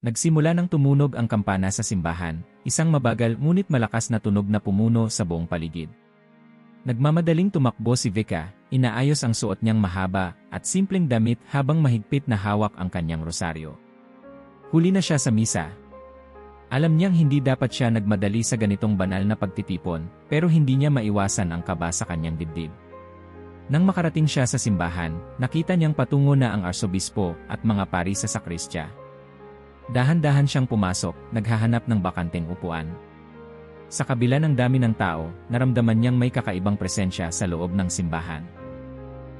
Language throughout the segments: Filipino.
Nagsimula nang tumunog ang kampana sa simbahan, isang mabagal ngunit malakas na tunog na pumuno sa buong paligid. Nagmamadaling tumakbo si Vika, inaayos ang suot niyang mahaba at simpleng damit habang mahigpit na hawak ang kanyang rosaryo. Huli na siya sa misa. Alam niyang hindi dapat siya nagmadali sa ganitong banal na pagtitipon, pero hindi niya maiwasan ang kaba sa kanyang dibdib. Nang makarating siya sa simbahan, nakita niyang patungo na ang arsobispo at mga pari sa sakristya. Dahan-dahan siyang pumasok, naghahanap ng bakanteng upuan. Sa kabila ng dami ng tao, naramdaman niyang may kakaibang presensya sa loob ng simbahan.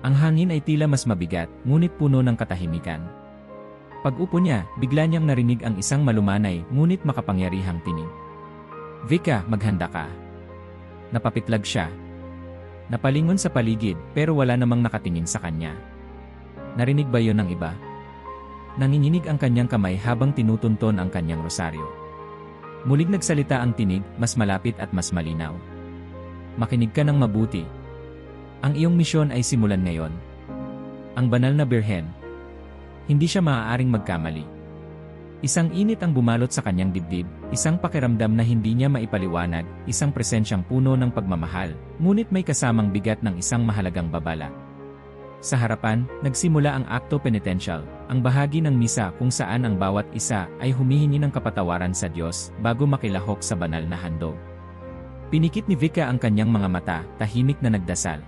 Ang hangin ay tila mas mabigat, ngunit puno ng katahimikan. Pag-upo niya, bigla niyang narinig ang isang malumanay ngunit makapangyarihang tinig. Vika, maghanda ka. Napapitlag siya. Napalingon sa paligid pero wala namang nakatingin sa kanya. Narinig ba yon ng iba? Nanginginig ang kanyang kamay habang tinutunton ang kanyang rosaryo. Mulig nagsalita ang tinig, mas malapit at mas malinaw. Makinig ka ng mabuti. Ang iyong misyon ay simulan ngayon. Ang banal na birhen. Hindi siya maaaring magkamali. Isang init ang bumalot sa kanyang dibdib, isang pakiramdam na hindi niya maipaliwanag, isang presensyang puno ng pagmamahal, ngunit may kasamang bigat ng isang mahalagang babala. Sa harapan, nagsimula ang akto penitential, ang bahagi ng misa kung saan ang bawat isa ay humihingi ng kapatawaran sa Diyos bago makilahok sa banal na handog. Pinikit ni Vika ang kanyang mga mata, tahimik na nagdasal.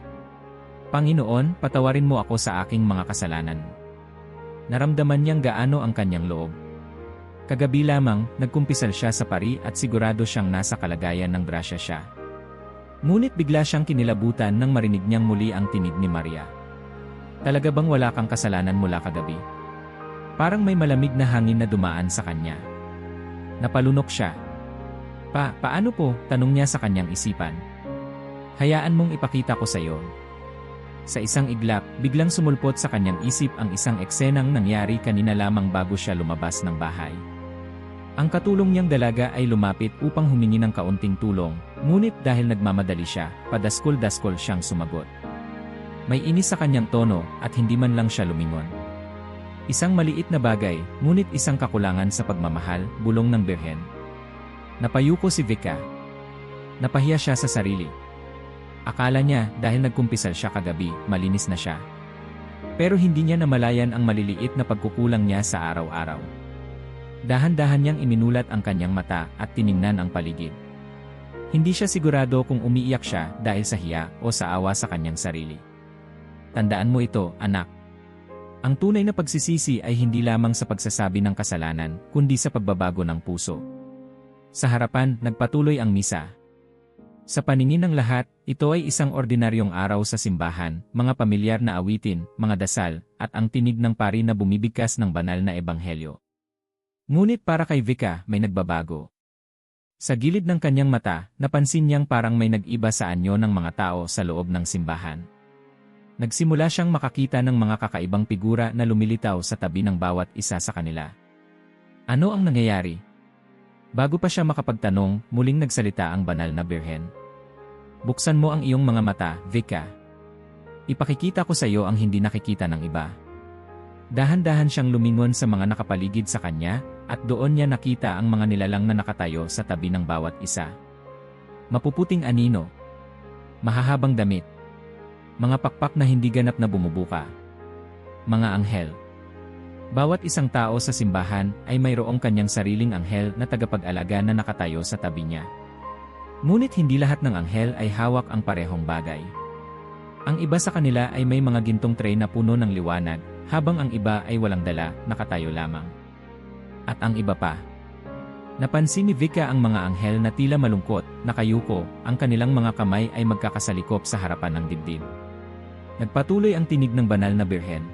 Panginoon, patawarin mo ako sa aking mga kasalanan. Naramdaman niyang gaano ang kanyang loob. Kagabi lamang, nagkumpisal siya sa pari at sigurado siyang nasa kalagayan ng grasya siya. Ngunit bigla siyang kinilabutan nang marinig niyang muli ang tinig ni Maria. Talaga bang wala kang kasalanan mula kagabi? Parang may malamig na hangin na dumaan sa kanya. Napalunok siya. Pa, paano po? Tanong niya sa kanyang isipan. Hayaan mong ipakita ko sa iyo. Sa isang iglap, biglang sumulpot sa kanyang isip ang isang eksenang nangyari kanina lamang bago siya lumabas ng bahay. Ang katulong niyang dalaga ay lumapit upang humingi ng kaunting tulong, ngunit dahil nagmamadali siya, padaskol-daskol siyang sumagot. May inis sa kanyang tono at hindi man lang siya lumingon. Isang maliit na bagay, ngunit isang kakulangan sa pagmamahal, bulong ng birhen. Napayuko si Vika. Napahiya siya sa sarili. Akala niya dahil nagkumpisal siya kagabi, malinis na siya. Pero hindi niya namalayan ang maliliit na pagkukulang niya sa araw-araw. Dahan-dahan niyang iminulat ang kanyang mata at tiningnan ang paligid. Hindi siya sigurado kung umiiyak siya dahil sa hiya o sa awa sa kanyang sarili. Tandaan mo ito, anak. Ang tunay na pagsisisi ay hindi lamang sa pagsasabi ng kasalanan, kundi sa pagbabago ng puso. Sa harapan, nagpatuloy ang misa. Sa paningin ng lahat, ito ay isang ordinaryong araw sa simbahan, mga pamilyar na awitin, mga dasal, at ang tinig ng pari na bumibigkas ng banal na ebanghelyo. Ngunit para kay Vika, may nagbabago. Sa gilid ng kanyang mata, napansin niyang parang may nag-iba sa anyo ng mga tao sa loob ng simbahan. Nagsimula siyang makakita ng mga kakaibang figura na lumilitaw sa tabi ng bawat isa sa kanila. Ano ang nangyayari? Bago pa siya makapagtanong, muling nagsalita ang banal na birhen. Buksan mo ang iyong mga mata, Vika. Ipakikita ko sa iyo ang hindi nakikita ng iba. Dahan-dahan siyang lumingon sa mga nakapaligid sa kanya, at doon niya nakita ang mga nilalang na nakatayo sa tabi ng bawat isa. Mapuputing anino. Mahahabang damit. Mga pakpak na hindi ganap na bumubuka. Mga anghel. Bawat isang tao sa simbahan ay mayroong kanyang sariling anghel na tagapag-alaga na nakatayo sa tabi niya. Ngunit hindi lahat ng anghel ay hawak ang parehong bagay. Ang iba sa kanila ay may mga gintong tray na puno ng liwanag, habang ang iba ay walang dala, nakatayo lamang. At ang iba pa. Napansin ni Vika ang mga anghel na tila malungkot, nakayuko, ang kanilang mga kamay ay magkakasalikop sa harapan ng dibdib. Nagpatuloy ang tinig ng banal na birhen.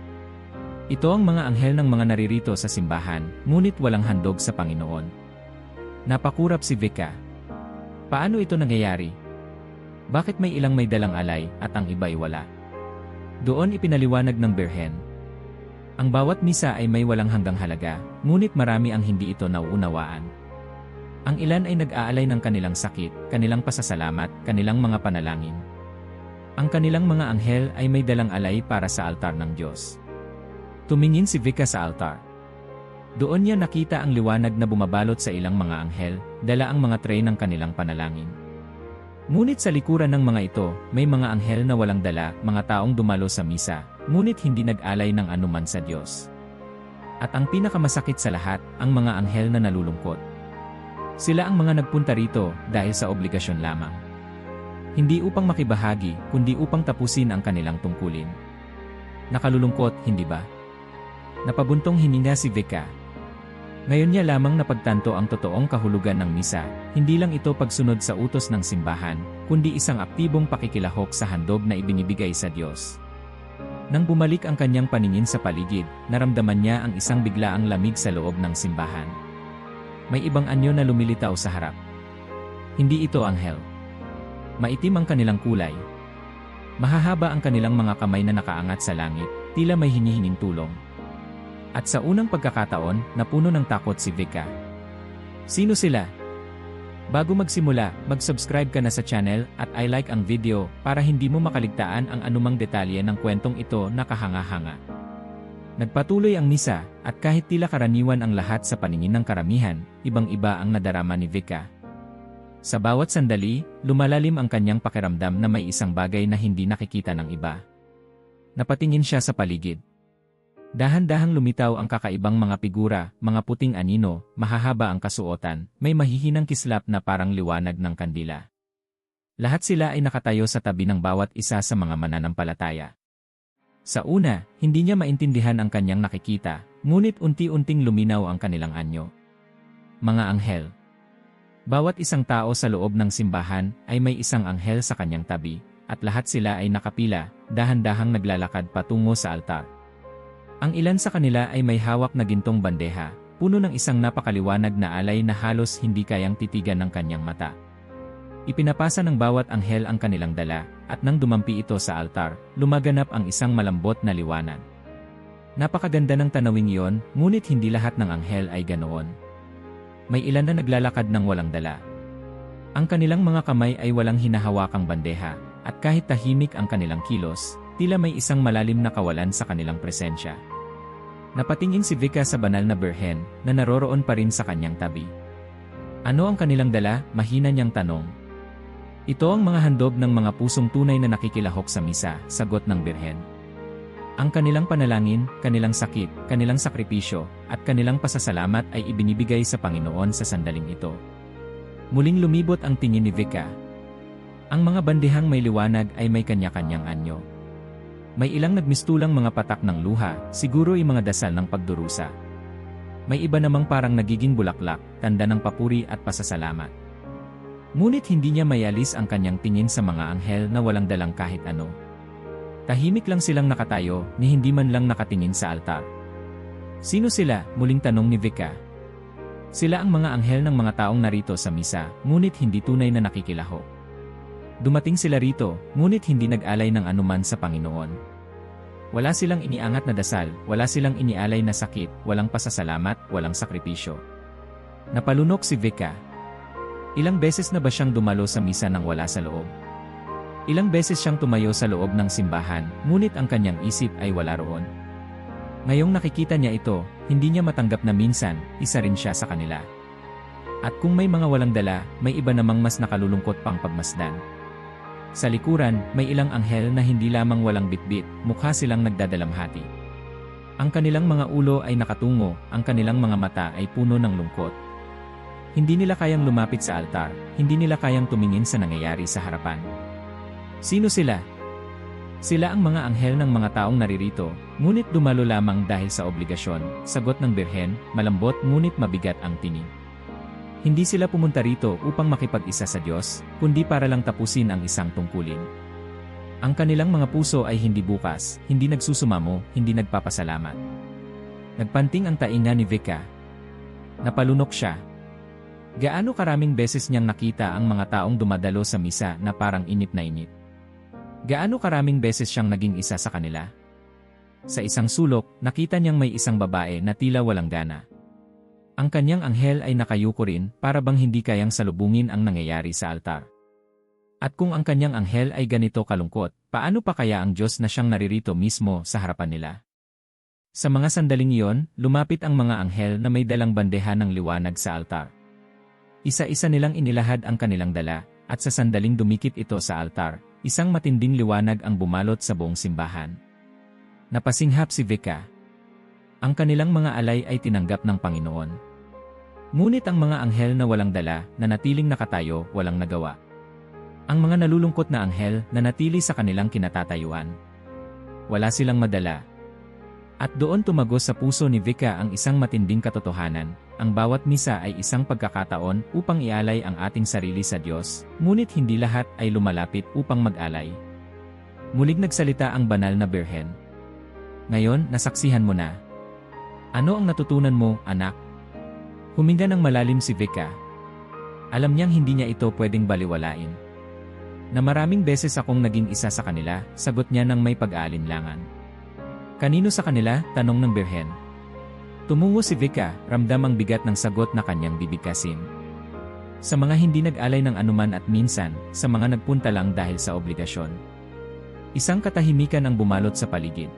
Ito ang mga anghel ng mga naririto sa simbahan, ngunit walang handog sa Panginoon. Napakurap si Vika. Paano ito nangyayari? Bakit may ilang may dalang alay at ang iba ay wala? Doon ipinaliwanag ng birhen. Ang bawat misa ay may walang hanggang halaga, ngunit marami ang hindi ito nauunawaan. Ang ilan ay nag-aalay ng kanilang sakit, kanilang pasasalamat, kanilang mga panalangin. Ang kanilang mga anghel ay may dalang alay para sa altar ng Diyos. Tumingin si Vika sa altar. Doon niya nakita ang liwanag na bumabalot sa ilang mga anghel, dala ang mga tray ng kanilang panalangin. Ngunit sa likuran ng mga ito, may mga anghel na walang dala, mga taong dumalo sa misa, ngunit hindi nag-alay ng anuman sa Diyos. At ang pinakamasakit sa lahat, ang mga anghel na nalulungkot. Sila ang mga nagpunta rito dahil sa obligasyon lamang. Hindi upang makibahagi, kundi upang tapusin ang kanilang tungkulin. Nakalulungkot, hindi ba? Napabuntong hininga si Vika, ngayon niya lamang napagtanto ang totoong kahulugan ng misa, hindi lang ito pagsunod sa utos ng simbahan, kundi isang aktibong pakikilahok sa handog na ibinibigay sa Diyos. Nang bumalik ang kanyang paningin sa paligid, naramdaman niya ang isang biglaang lamig sa loob ng simbahan. May ibang anyo na lumilitaw sa harap. Hindi ito anghel. Maitim ang kanilang kulay. Mahahaba ang kanilang mga kamay na nakaangat sa langit, tila may hinihinging tulong. At sa unang pagkakataon, napuno ng takot si Vika. Sino sila? Bago magsimula, mag-subscribe ka na sa channel at i-like ang video para hindi mo makaligtaan ang anumang detalye ng kwentong ito na kahanga-hanga. Nagpatuloy ang misa, at kahit tila karaniwan ang lahat sa paningin ng karamihan, ibang-iba ang nadarama ni Vika. Sa bawat sandali, lumalalim ang kanyang pakiramdam na may isang bagay na hindi nakikita ng iba. Napatingin siya sa paligid. Dahan-dahang lumitaw ang kakaibang mga figura, mga puting anino, mahahaba ang kasuotan, may mahihinang kislap na parang liwanag ng kandila. Lahat sila ay nakatayo sa tabi ng bawat isa sa mga mananampalataya. Sa una, hindi niya maintindihan ang kanyang nakikita, ngunit unti-unting luminaw ang kanilang anyo. Mga anghel. Bawat isang tao sa loob ng simbahan ay may isang anghel sa kanyang tabi, at lahat sila ay nakapila, dahan-dahang naglalakad patungo sa altar. Ang ilan sa kanila ay may hawak na gintong bandeha, puno ng isang napakaliwanag na alay na halos hindi kayang titigan ng kanyang mata. Ipinapasa ng bawat anghel ang kanilang dala, at nang dumampi ito sa altar, lumaganap ang isang malambot na liwanag. Napakaganda ng tanawing iyon, ngunit hindi lahat ng anghel ay ganoon. May ilan na naglalakad ng walang dala. Ang kanilang mga kamay ay walang hinahawakang bandeha, at kahit tahimik ang kanilang kilos, Tila may isang malalim na kawalan sa kanilang presensya. Napatingin si Vika sa banal na berhen na naroroon pa rin sa kanyang tabi. Ano ang kanilang dala? Mahina niyang tanong. Ito ang mga handog ng mga pusong tunay na nakikilahok sa misa, sagot ng birhen. Ang kanilang panalangin, kanilang sakit, kanilang sakripisyo, at kanilang pasasalamat ay ibinibigay sa Panginoon sa sandaling ito. Muling lumibot ang tingin ni Vika. Ang mga bandehang may liwanag ay may kanya-kanyang anyo. May ilang nagmistulang mga patak ng luha, siguro ay mga dasal ng pagdurusa. May iba namang parang nagiging bulaklak, tanda ng papuri at pasasalamat. Ngunit hindi niya mayalis ang kanyang tingin sa mga anghel na walang dalang kahit ano. Tahimik lang silang nakatayo, ni hindi man lang nakatingin sa altar. Sino sila? Muling tanong ni Vika. Sila ang mga anghel ng mga taong narito sa misa, ngunit hindi tunay na nakikilaho. Dumating sila rito, ngunit hindi nag-alay ng anuman sa Panginoon. Wala silang iniangat na dasal, wala silang inialay na sakit, walang pasasalamat, walang sakripisyo. Napalunok si Vika. Ilang beses na ba siyang dumalo sa misa nang wala sa loob? Ilang beses siyang tumayo sa loob ng simbahan, ngunit ang kanyang isip ay wala roon. Ngayong nakikita niya ito, hindi niya matanggap na minsan, isa rin siya sa kanila. At kung may mga walang dala, may iba namang mas nakalulungkot pang pagmasdan. Sa likuran, may ilang anghel na hindi lamang walang bitbit, mukha silang nagdadalamhati. Ang kanilang mga ulo ay nakatungo, ang kanilang mga mata ay puno ng lungkot. Hindi nila kayang lumapit sa altar, hindi nila kayang tumingin sa nangyayari sa harapan. Sino sila? Sila ang mga anghel ng mga taong naririto, ngunit dumalo lamang dahil sa obligasyon, sagot ng birhen, malambot ngunit mabigat ang tingin. Hindi sila pumunta rito upang makipag-isa sa Diyos, kundi para lang tapusin ang isang tungkulin. Ang kanilang mga puso ay hindi bukas, hindi nagsusumamo, hindi nagpapasalamat. Nagpanting ang tainga ni Vika. Napalunok siya. Gaano karaming beses niyang nakita ang mga taong dumadalo sa misa na parang inip na inip? Gaano karaming beses siyang naging isa sa kanila? Sa isang sulok, nakita niyang may isang babae na tila walang gana. Ang kanyang anghel ay nakayuko rin para bang hindi kayang salubungin ang nangyayari sa altar. At kung ang kanyang anghel ay ganito kalungkot, paano pa kaya ang Diyos na siyang naririto mismo sa harapan nila? Sa mga sandaling iyon, lumapit ang mga anghel na may dalang bandeha ng liwanag sa altar. Isa-isa nilang inilahad ang kanilang dala, at sa sandaling dumikit ito sa altar, isang matinding liwanag ang bumalot sa buong simbahan. Napasinghap si Vika. Ang kanilang mga alay ay tinanggap ng Panginoon. Ngunit ang mga anghel na walang dala, na natiling nakatayo, walang nagawa. Ang mga nalulungkot na anghel na natili sa kanilang kinatatayuan. Wala silang madala. At doon tumagos sa puso ni Vika ang isang matinding katotohanan, ang bawat misa ay isang pagkakataon upang ialay ang ating sarili sa Diyos, ngunit hindi lahat ay lumalapit upang mag-alay. Muling nagsalita ang banal na Birhen. Ngayon, nasaksihan mo na. Ano ang natutunan mo, anak? Huminga ng malalim si Vika. Alam niyang hindi niya ito pwedeng baliwalain. Na maraming beses akong naging isa sa kanila, sagot niya ng may pag-aalinlangan. Kanino sa kanila? Tanong ng Birhen. Tumungo si Vika, ramdam ang bigat ng sagot na kanyang bibigkasin. Sa mga hindi nag-alay ng anuman at minsan, sa mga nagpunta lang dahil sa obligasyon. Isang katahimikan ang bumalot sa paligid.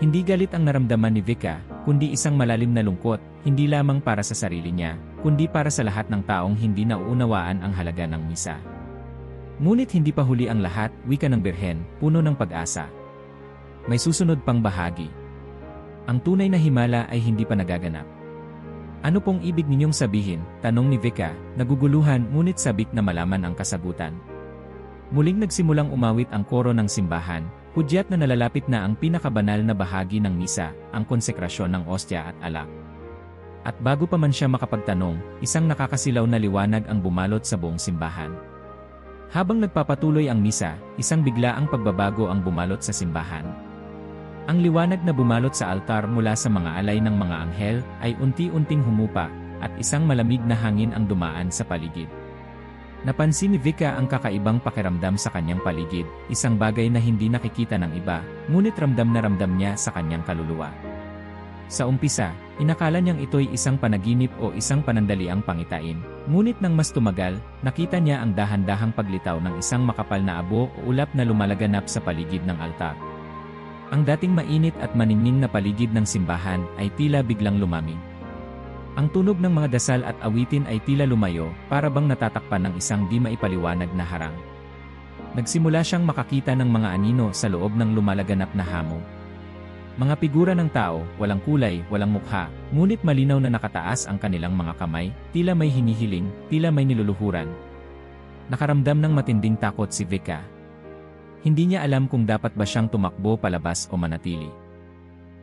Hindi galit ang naramdaman ni Vika, kundi isang malalim na lungkot, hindi lamang para sa sarili niya, kundi para sa lahat ng taong hindi nauunawaan ang halaga ng misa. Ngunit hindi pa huli ang lahat, wika ng Birhen, puno ng pag-asa. May susunod pang bahagi. Ang tunay na himala ay hindi pa nagaganap. Ano pong ibig ninyong sabihin? Tanong ni Vika, naguguluhan ngunit sabik na malaman ang kasagutan. Muling nagsimulang umawit ang koro ng simbahan, hudyat na nalalapit na ang pinakabanal na bahagi ng misa, ang konsekrasyon ng ostya at alak. At bago pa man siya makapagtanong, isang nakakasilaw na liwanag ang bumalot sa buong simbahan. Habang nagpapatuloy ang misa, isang biglaang pagbabago ang bumalot sa simbahan. Ang liwanag na bumalot sa altar mula sa mga alay ng mga anghel ay unti-unting humupa at isang malamig na hangin ang dumaan sa paligid. Napansin ni Vika ang kakaibang pakiramdam sa kanyang paligid, isang bagay na hindi nakikita ng iba, ngunit ramdam na ramdam niya sa kanyang kaluluwa. Sa umpisa, inakala niyang ito'y isang panaginip o isang panandaliang pangitain, ngunit nang mas tumagal, nakita niya ang dahan-dahang paglitaw ng isang makapal na abo o ulap na lumalaganap sa paligid ng altar. Ang dating mainit at maningning na paligid ng simbahan ay tila biglang lumamig. Ang tunog ng mga dasal at awitin ay tila lumayo, para bang natatakpan ng isang di maipaliwanag na harang. Nagsimula siyang makakita ng mga anino sa loob ng lumalaganap na hamog. Mga figura ng tao, walang kulay, walang mukha, ngunit malinaw na nakataas ang kanilang mga kamay, tila may hinihiling, tila may niluluhuran. Nakaramdam ng matinding takot si Vika, hindi niya alam kung dapat ba siyang tumakbo palabas o manatili.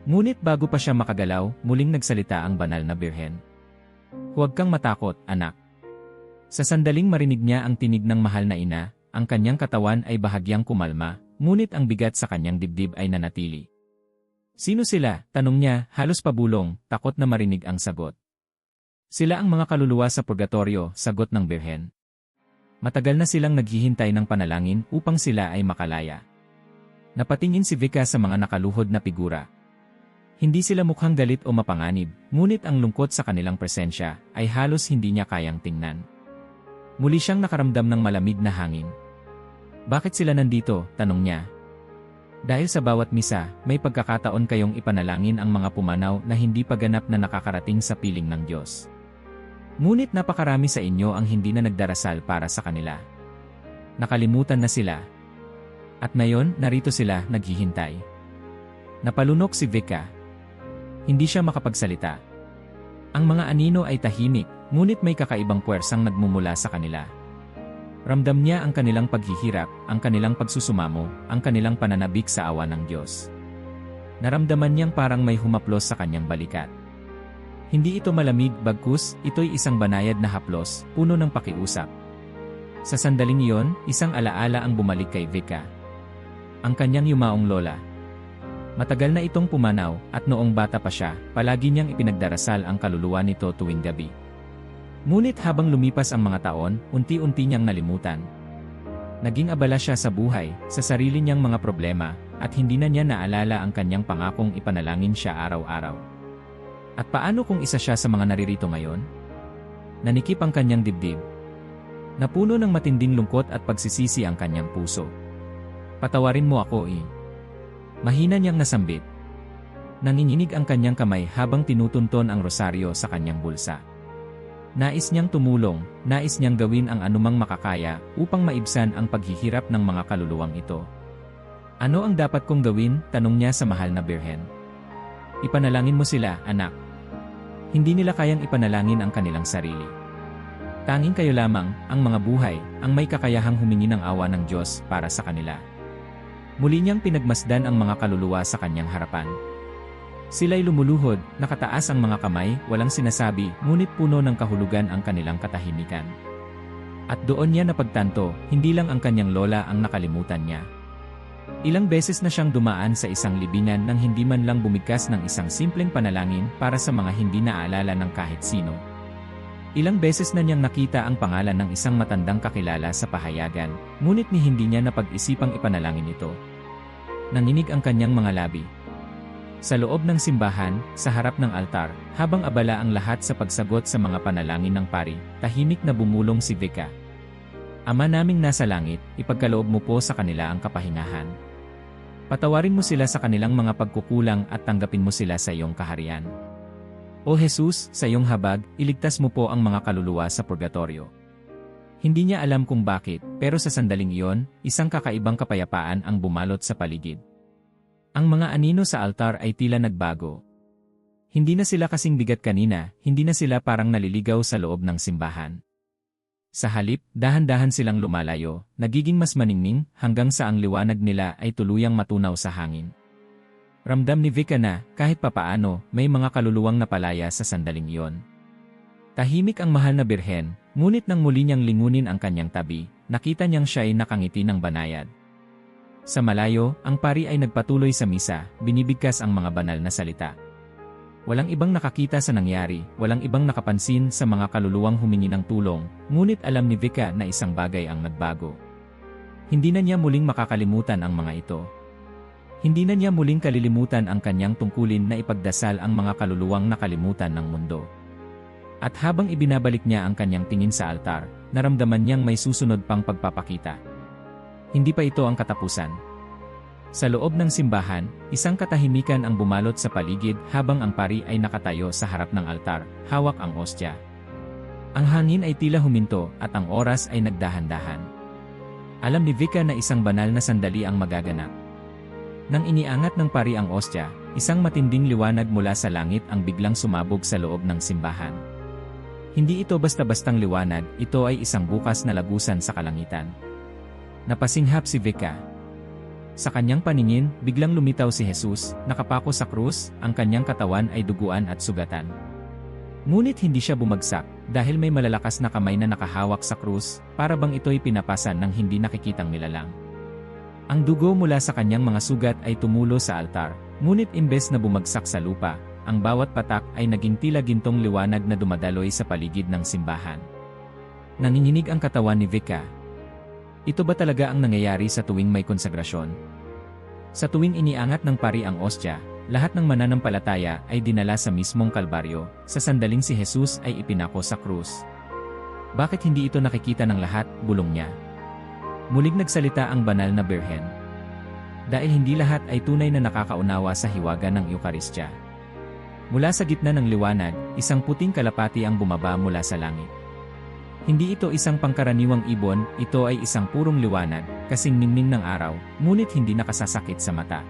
Ngunit bago pa siya makagalaw, muling nagsalita ang banal na birhen. Huwag kang matakot, anak. Sa sandaling marinig niya ang tinig ng mahal na ina, ang kanyang katawan ay bahagyang kumalma, ngunit ang bigat sa kanyang dibdib ay nanatili. Sino sila? Tanong niya, halos pabulong, takot na marinig ang sagot. Sila ang mga kaluluwa sa purgatorio, sagot ng birhen. Matagal na silang naghihintay ng panalangin upang sila ay makalaya. Napatingin si Vika sa mga nakaluhod na figura. Hindi sila mukhang galit o mapanganib, ngunit ang lungkot sa kanilang presensya ay halos hindi niya kayang tingnan. Muli siyang nakaramdam ng malamig na hangin. Bakit sila nandito? Tanong niya. Dahil sa bawat misa, may pagkakataon kayong ipanalangin ang mga pumanaw na hindi pa ganap na nakakarating sa piling ng Diyos. Ngunit napakarami sa inyo ang hindi na nagdarasal para sa kanila. Nakalimutan na sila. At ngayon, narito sila, naghihintay. Napalunok si Vika. Hindi siya makapagsalita. Ang mga anino ay tahimik, ngunit may kakaibang puwersang nagmumula sa kanila. Ramdam niya ang kanilang paghihirap, ang kanilang pagsusumamo, ang kanilang pananabik sa awa ng Diyos. Naramdaman niyang parang may humaplos sa kanyang balikat. Hindi ito malamig bagkus, ito'y isang banayad na haplos, puno ng pakiusap. Sa sandaling iyon, isang alaala ang bumalik kay Vika. Ang kanyang yumaong lola. Matagal na itong pumanaw, at noong bata pa siya, palagi niyang ipinagdarasal ang kaluluwa nito tuwing gabi. Ngunit habang lumipas ang mga taon, unti-unti niyang nalimutan. Naging abala siya sa buhay, sa sarili niyang mga problema, at hindi na niya naalala ang kanyang pangakong ipanalangin siya araw-araw. At paano kung isa siya sa mga naririto ngayon? Nanikip ang kanyang dibdib. Napuno ng matinding lungkot at pagsisisi ang kanyang puso. Patawarin mo ako eh. Mahina niyang nasambit. Nanginginig ang kanyang kamay habang tinutunton ang rosaryo sa kanyang bulsa. Nais niyang tumulong, nais niyang gawin ang anumang makakaya upang maibsan ang paghihirap ng mga kaluluwang ito. Ano ang dapat kong gawin? Tanong niya sa mahal na birhen. Ipanalangin mo sila, anak. Hindi nila kayang ipanalangin ang kanilang sarili. Tanging kayo lamang, ang mga buhay, ang may kakayahang humingi ng awa ng Diyos para sa kanila. Muli niyang pinagmasdan ang mga kaluluwa sa kanyang harapan. Sila'y lumuluhod, nakataas ang mga kamay, walang sinasabi, ngunit puno ng kahulugan ang kanilang katahimikan. At doon niya napagtanto, hindi lang ang kanyang lola ang nakalimutan niya. Ilang beses na siyang dumaan sa isang libingan nang hindi man lang bumigkas ng isang simpleng panalangin para sa mga hindi naaalala ng kahit sino. Ilang beses na niyang nakita ang pangalan ng isang matandang kakilala sa pahayagan, ngunit ni hindi niya napag-isipang ipanalangin ito. Nanginig ang kanyang mga labi, sa loob ng simbahan, sa harap ng altar, habang abala ang lahat sa pagsagot sa mga panalangin ng pari, tahimik na bumulong si Vika. Ama naming nasa langit, ipagkaloob mo po sa kanila ang kapahingahan. Patawarin mo sila sa kanilang mga pagkukulang at tanggapin mo sila sa iyong kaharian. O Jesus, sa iyong habag, iligtas mo po ang mga kaluluwa sa purgatorio. Hindi niya alam kung bakit, pero sa sandaling iyon, isang kakaibang kapayapaan ang bumalot sa paligid. Ang mga anino sa altar ay tila nagbago. Hindi na sila kasing bigat kanina, hindi na sila parang naliligaw sa loob ng simbahan. Sa halip, dahan-dahan silang lumalayo, nagiging mas maningning hanggang sa ang liwanag nila ay tuluyang matunaw sa hangin. Ramdam ni Vika na, kahit papaano, may mga kaluluwang napalaya sa sandaling iyon. Tahimik ang mahal na birhen, ngunit nang muli niyang lingunin ang kanyang tabi, nakita niyang siya ay nakangiti ng banayad. Sa malayo, ang pari ay nagpatuloy sa misa, binibigkas ang mga banal na salita. Walang ibang nakakita sa nangyari, walang ibang nakapansin sa mga kaluluwang humingi ng tulong, ngunit alam ni Vika na isang bagay ang nagbago. Hindi na niya muling makakalimutan ang mga ito. Hindi na niya muling kalilimutan ang kanyang tungkulin na ipagdasal ang mga kaluluwang nakalimutan ng mundo. At habang ibinabalik niya ang kanyang tingin sa altar, naramdaman niyang may susunod pang pagpapakita. Hindi pa ito ang katapusan. Sa loob ng simbahan, isang katahimikan ang bumalot sa paligid habang ang pari ay nakatayo sa harap ng altar, hawak ang ostya. Ang hangin ay tila huminto at ang oras ay nagdahan-dahan. Alam ni Vika na isang banal na sandali ang magaganap. Nang iniangat ng pari ang ostya, isang matinding liwanag mula sa langit ang biglang sumabog sa loob ng simbahan. Hindi ito basta-bastang liwanag, ito ay isang bukas na lagusan sa kalangitan. Napasinghap si Vika. Sa kanyang paningin, biglang lumitaw si Jesus, nakapako sa krus, ang kanyang katawan ay duguan at sugatan. Ngunit hindi siya bumagsak, dahil may malalakas na kamay na nakahawak sa krus, para bang ito'y pinapasan ng hindi nakikitang nilalang. Ang dugo mula sa kanyang mga sugat ay tumulo sa altar, ngunit imbes na bumagsak sa lupa, ang bawat patak ay naging tila gintong liwanag na dumadaloy sa paligid ng simbahan. Nanginginig ang katawan ni Vika, ito ba talaga ang nangyayari sa tuwing may konsagrasyon? Sa tuwing iniangat ng pari ang ostya, lahat ng mananampalataya ay dinala sa mismong kalbaryo, sa sandaling si Jesus ay ipinako sa krus. Bakit hindi ito nakikita ng lahat, bulong niya? Mulig nagsalita ang banal na birhen. Dahil hindi lahat ay tunay na nakakaunawa sa hiwaga ng Eukaristya. Mula sa gitna ng liwanag, isang puting kalapati ang bumaba mula sa langit. Hindi ito isang pangkaraniwang ibon, ito ay isang purong liwanag, kasing ningning ng araw, ngunit hindi nakasasakit sa mata.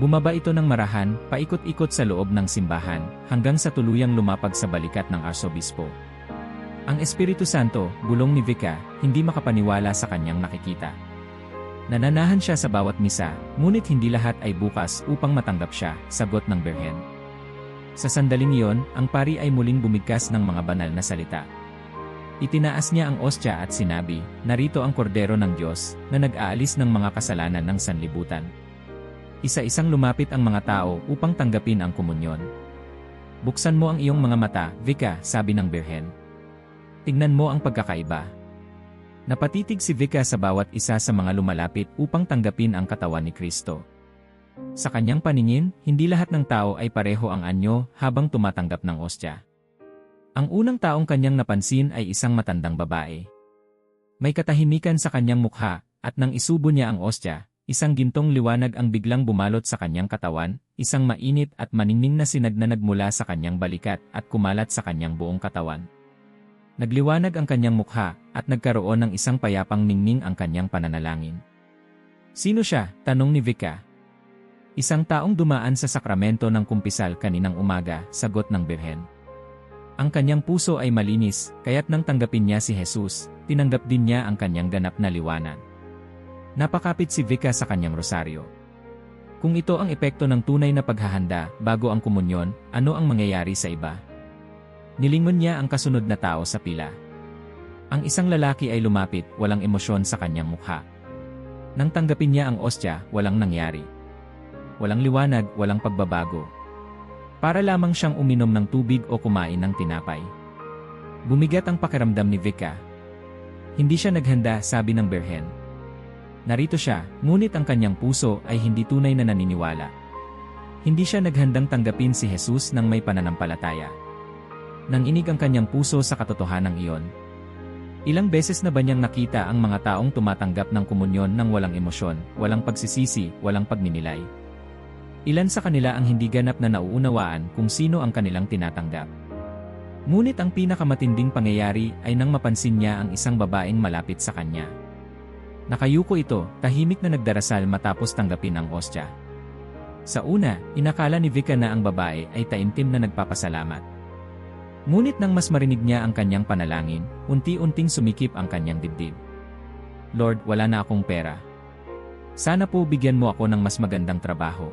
Bumaba ito ng marahan, paikot-ikot sa loob ng simbahan, hanggang sa tuluyang lumapag sa balikat ng arsobispo. Ang Espiritu Santo, bulong ni Vika, hindi makapaniwala sa kanyang nakikita. Nananahan siya sa bawat misa, ngunit hindi lahat ay bukas upang matanggap siya, sagot ng Berhen. Sa sandaling iyon, ang pari ay muling bumigkas ng mga banal na salita. Itinaas niya ang ostya at sinabi, narito ang kordero ng Diyos, na nag-aalis ng mga kasalanan ng sanlibutan. Isa-isang lumapit ang mga tao upang tanggapin ang komunyon. Buksan mo ang iyong mga mata, Vika, sabi ng Birhen. Tignan mo ang pagkakaiba. Napatitig si Vika sa bawat isa sa mga lumalapit upang tanggapin ang katawan ni Kristo. Sa kanyang paningin, hindi lahat ng tao ay pareho ang anyo habang tumatanggap ng ostya. Ang unang taong kanyang napansin ay isang matandang babae. May katahimikan sa kanyang mukha, at nang isubo niya ang ostya, isang gintong liwanag ang biglang bumalot sa kanyang katawan, isang mainit at maningning na sinag na nagmula sa kanyang balikat at kumalat sa kanyang buong katawan. Nagliwanag ang kanyang mukha at nagkaroon ng isang payapang ningning ang kanyang pananalangin. Sino siya? Tanong ni Vika. Isang taong dumaan sa sakramento ng kumpisal kaninang umaga, sagot ng Birhen. Ang kanyang puso ay malinis, kaya't nang tanggapin niya si Jesus, tinanggap din niya ang kanyang ganap na liwanag. Napakapit si Vika sa kanyang rosaryo. Kung ito ang epekto ng tunay na paghahanda bago ang komunyon, ano ang mangyayari sa iba? Nilingon niya ang kasunod na tao sa pila. Ang isang lalaki ay lumapit, walang emosyon sa kanyang mukha. Nang tanggapin niya ang ostya, walang nangyari. Walang liwanag, walang pagbabago. Para lamang siyang uminom ng tubig o kumain ng tinapay. Bumigat ang pakiramdam ni Vika. Hindi siya naghanda, sabi ng Berhen. Narito siya, ngunit ang kanyang puso ay hindi tunay na naniniwala. Hindi siya naghandang tanggapin si Jesus ng may pananampalataya. Nang inig ang kanyang puso sa katotohanan iyon, Ilang beses na ba niyang nakita ang mga taong tumatanggap ng komunyon ng walang emosyon, walang pagsisisi, walang pagninilay? Ilan sa kanila ang hindi ganap na nauunawaan kung sino ang kanilang tinatanggap. Ngunit ang pinakamatinding pangyayari ay nang mapansin niya ang isang babaeng malapit sa kanya. Nakayuko ito, tahimik na nagdarasal matapos tanggapin ang ostya. Sa una, inakala ni Vika na ang babae ay taimtim na nagpapasalamat. Ngunit nang mas marinig niya ang kanyang panalangin, unti-unting sumikip ang kanyang dibdib. Lord, wala na akong pera. Sana po bigyan mo ako ng mas magandang trabaho.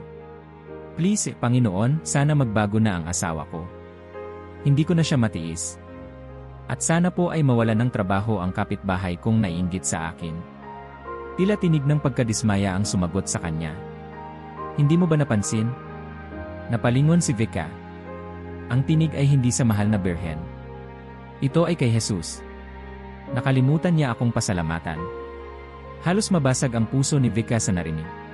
Please, Panginoon, sana magbago na ang asawa ko. Hindi ko na siya matiis. At sana po ay mawala ng trabaho ang kapitbahay kong naiinggit sa akin. Tila tinig ng pagkadismaya ang sumagot sa kanya. Hindi mo ba napansin? Napalingon si Vika, ang tinig ay hindi sa mahal na birhen. Ito ay kay Jesus. Nakalimutan niya akong pasalamatan. Halos mabasag ang puso ni Vika sa narinig.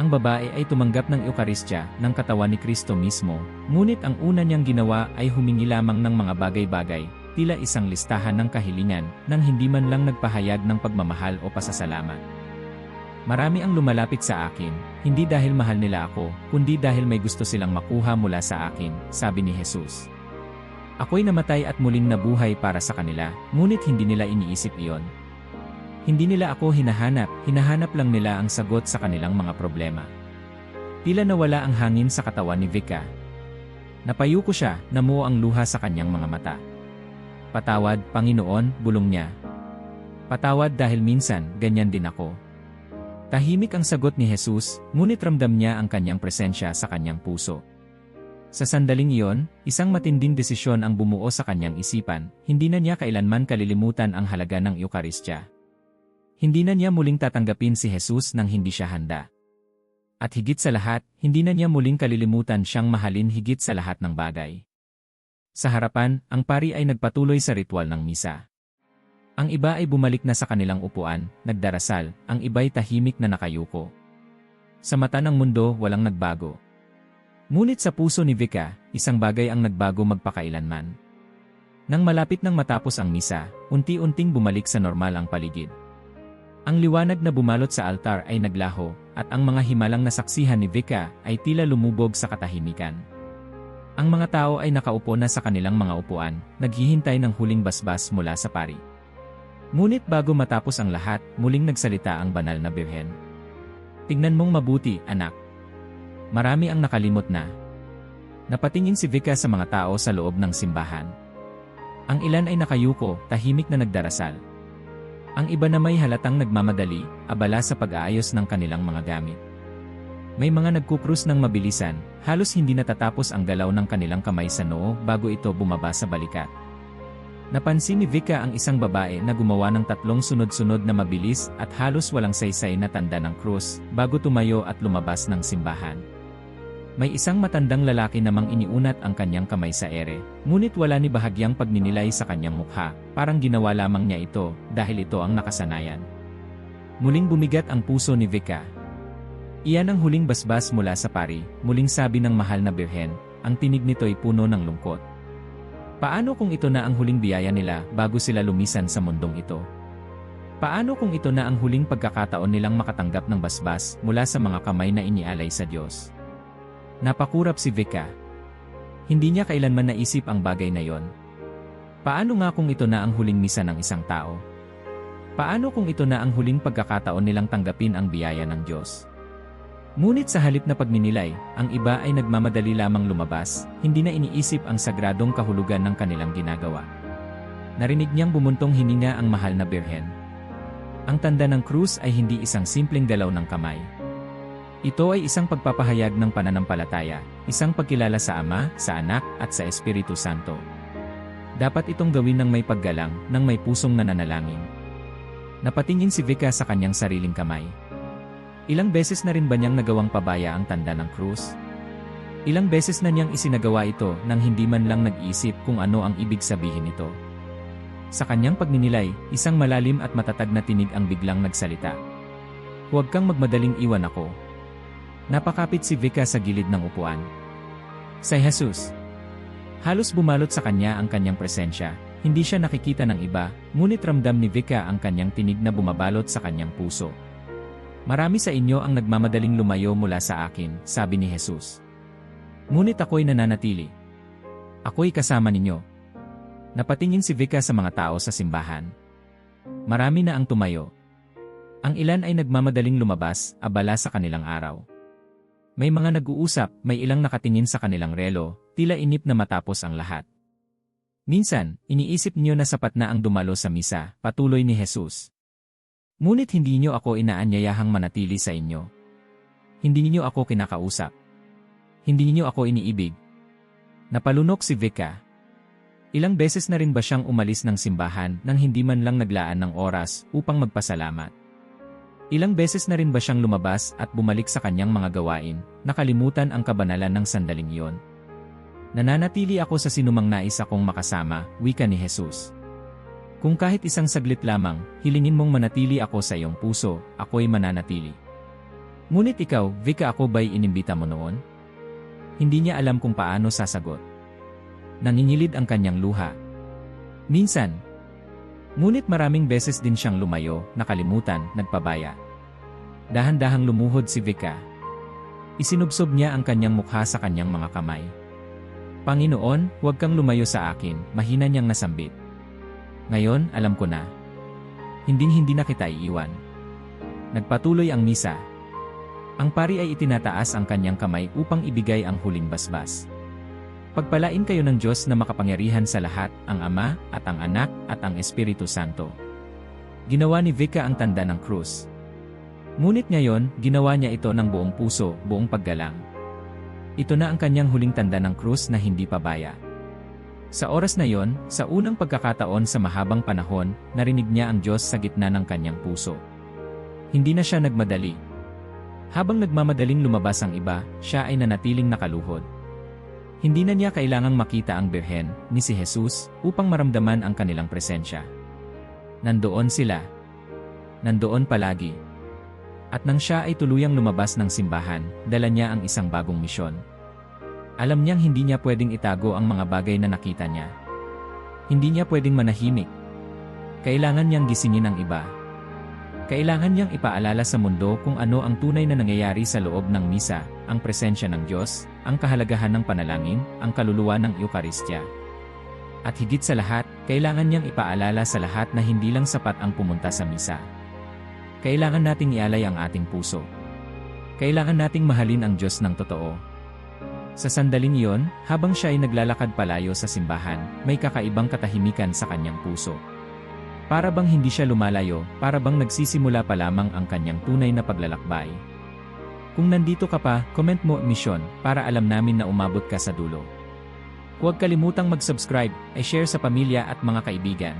Ang babae ay tumanggap ng Eukaristya ng katawan ni Kristo mismo, ngunit ang una niyang ginawa ay humingi lamang ng mga bagay-bagay, tila isang listahan ng kahilingan, nang hindi man lang nagpahayag ng pagmamahal o pasasalamat. Marami ang lumalapit sa akin, hindi dahil mahal nila ako, kundi dahil may gusto silang makuha mula sa akin, sabi ni Jesus. Ako'y namatay at muling nabuhay para sa kanila, ngunit hindi nila iniisip iyon. Hindi nila ako hinahanap, hinahanap lang nila ang sagot sa kanilang mga problema. Tila nawala ang hangin sa katawan ni Vika. Napayuko siya, namuo ang luha sa kanyang mga mata. Patawad, Panginoon, bulong niya. Patawad dahil minsan, ganyan din ako. Tahimik ang sagot ni Jesus, ngunit ramdam niya ang kanyang presensya sa kanyang puso. Sa sandaling iyon, isang matinding desisyon ang bumuo sa kanyang isipan, hindi na niya kailanman kalilimutan ang halaga ng Eukaristya. Hindi na niya muling tatanggapin si Jesus nang hindi siya handa. At higit sa lahat, hindi na niya muling kalilimutan siyang mahalin higit sa lahat ng bagay. Sa harapan, ang pari ay nagpatuloy sa ritual ng misa. Ang iba ay bumalik na sa kanilang upuan, nagdarasal, ang iba'y tahimik na nakayuko. Sa mata ng mundo, walang nagbago. Ngunit sa puso ni Vika, isang bagay ang nagbago magpakailanman. Nang malapit nang matapos ang misa, unti-unting bumalik sa normal ang paligid. Ang liwanag na bumalot sa altar ay naglaho, at ang mga himalang nasaksihan ni Vika ay tila lumubog sa katahimikan. Ang mga tao ay nakaupo na sa kanilang mga upuan, naghihintay ng huling basbas mula sa pari. Ngunit bago matapos ang lahat, muling nagsalita ang banal na birhen. Tingnan mong mabuti, anak. Marami ang nakalimot na. Napatingin si Vika sa mga tao sa loob ng simbahan. Ang ilan ay nakayuko, tahimik na nagdarasal. Ang iba na may halatang nagmamadali, abala sa pag-aayos ng kanilang mga gamit. May mga nagkukrus ng mabilisan, halos hindi natatapos ang galaw ng kanilang kamay sa noo bago ito bumaba sa balikat. Napansin ni Vika ang isang babae na gumawa ng tatlong sunod-sunod na mabilis at halos walang saysay na tanda ng krus bago tumayo at lumabas ng simbahan. May isang matandang lalaki namang iniunat ang kanyang kamay sa ere, ngunit wala ni bahagyang pagninilay sa kanyang mukha, parang ginawa lamang niya ito dahil ito ang nakasanayan. Muling bumigat ang puso ni Vika. Iyan ang huling basbas mula sa pari, muling sabi ng mahal na birhen, ang tinig nito'y puno ng lungkot. Paano kung ito na ang huling biyaya nila bago sila lumisan sa mundong ito? Paano kung ito na ang huling pagkakataon nilang makatanggap ng basbas mula sa mga kamay na inialay sa Diyos? Napakurap si Vika. Hindi niya kailanman naisip ang bagay na yon. Paano nga kung ito na ang huling misa ng isang tao? Paano kung ito na ang huling pagkakataon nilang tanggapin ang biyaya ng Diyos? Ngunit sa halip na pagninilay, ang iba ay nagmamadali lamang lumabas, hindi na iniisip ang sagradong kahulugan ng kanilang ginagawa. Narinig niyang bumuntong hininga ang mahal na birhen. Ang tanda ng krus ay hindi isang simpleng galaw ng kamay. Ito ay isang pagpapahayag ng pananampalataya, isang pagkilala sa Ama, sa Anak, at sa Espiritu Santo. Dapat itong gawin ng may paggalang, ng may pusong nananalangin. Napatingin si Vika sa kanyang sariling kamay. Ilang beses na rin ba niyang nagawang pabaya ang tanda ng krus? Ilang beses na niyang isinagawa ito nang hindi man lang nag-isip kung ano ang ibig sabihin nito. Sa kanyang pagninilay, isang malalim at matatag na tinig ang biglang nagsalita. Huwag kang magmadaling iwan ako, Napakapit si Vika sa gilid ng upuan. Sa Jesus. Halos bumalot sa kanya ang kanyang presensya, hindi siya nakikita ng iba, ngunit ramdam ni Vika ang kanyang tinig na bumabalot sa kanyang puso. Marami sa inyo ang nagmamadaling lumayo mula sa akin, sabi ni Jesus. Ngunit ako'y nananatili. Ako'y kasama ninyo. Napatingin si Vika sa mga tao sa simbahan. Marami na ang tumayo. Ang ilan ay nagmamadaling lumabas, abala sa kanilang araw. May mga nag-uusap, may ilang nakatingin sa kanilang relo, tila inip na matapos ang lahat. Minsan, iniisip niyo na sapat na ang dumalo sa misa, patuloy ni Jesus. Ngunit hindi niyo ako inaanyayahang manatili sa inyo. Hindi niyo ako kinakausap. Hindi niyo ako iniibig. Napalunok si Vika. Ilang beses na rin ba siyang umalis ng simbahan nang hindi man lang naglaan ng oras upang magpasalamat? Ilang beses na rin ba siyang lumabas at bumalik sa kanyang mga gawain, nakalimutan ang kabanalan ng sandaling iyon? Nananatili ako sa sinumang nais akong makasama, wika ni Jesus. Kung kahit isang saglit lamang, hilingin mong manatili ako sa iyong puso, ako'y mananatili. Ngunit ikaw, Vika ako ba'y inimbita mo noon? Hindi niya alam kung paano sasagot. Nangingilid ang kanyang luha. Minsan, Ngunit maraming beses din siyang lumayo, nakalimutan, nagpabaya. Dahan-dahang lumuhod si Vika. Isinubsob niya ang kanyang mukha sa kanyang mga kamay. Panginoon, huwag kang lumayo sa akin, mahina niyang nasambit. Ngayon, alam ko na. Hinding-hindi na kita iiwan. Nagpatuloy ang misa. Ang pari ay itinataas ang kanyang kamay upang ibigay ang huling basbas. Pagpalain kayo ng Diyos na makapangyarihan sa lahat, ang Ama, at ang Anak, at ang Espiritu Santo. Ginawa ni Vika ang tanda ng krus. Ngunit ngayon, ginawa niya ito ng buong puso, buong paggalang. Ito na ang kanyang huling tanda ng krus na hindi pabaya. Sa oras na yon, sa unang pagkakataon sa mahabang panahon, narinig niya ang Diyos sa gitna ng kanyang puso. Hindi na siya nagmadali. Habang nagmamadaling lumabas ang iba, siya ay nanatiling nakaluhod. Hindi na niya kailangang makita ang Birhen, ni si Jesus, upang maramdaman ang kanilang presensya. Nandoon sila. Nandoon palagi. At nang siya ay tuluyang lumabas ng simbahan, dala niya ang isang bagong misyon. Alam niyang hindi niya pwedeng itago ang mga bagay na nakita niya. Hindi niya pwedeng manahimik. Kailangan niyang gisingin ang iba, kailangan niyang ipaalala sa mundo kung ano ang tunay na nangyayari sa loob ng misa, ang presensya ng Diyos, ang kahalagahan ng panalangin, ang kaluluwa ng Eukaristya. At higit sa lahat, kailangan niyang ipaalala sa lahat na hindi lang sapat ang pumunta sa misa. Kailangan nating ialay ang ating puso. Kailangan nating mahalin ang Diyos ng totoo. Sa sandaling iyon, habang siya ay naglalakad palayo sa simbahan, may kakaibang katahimikan sa kanyang puso. Para bang hindi siya lumalayo, para bang nagsisimula pa lamang ang kanyang tunay na paglalakbay. Kung nandito ka pa, comment mo mission para alam namin na umabot ka sa dulo. Huwag kalimutang mag-subscribe, i-share sa pamilya at mga kaibigan.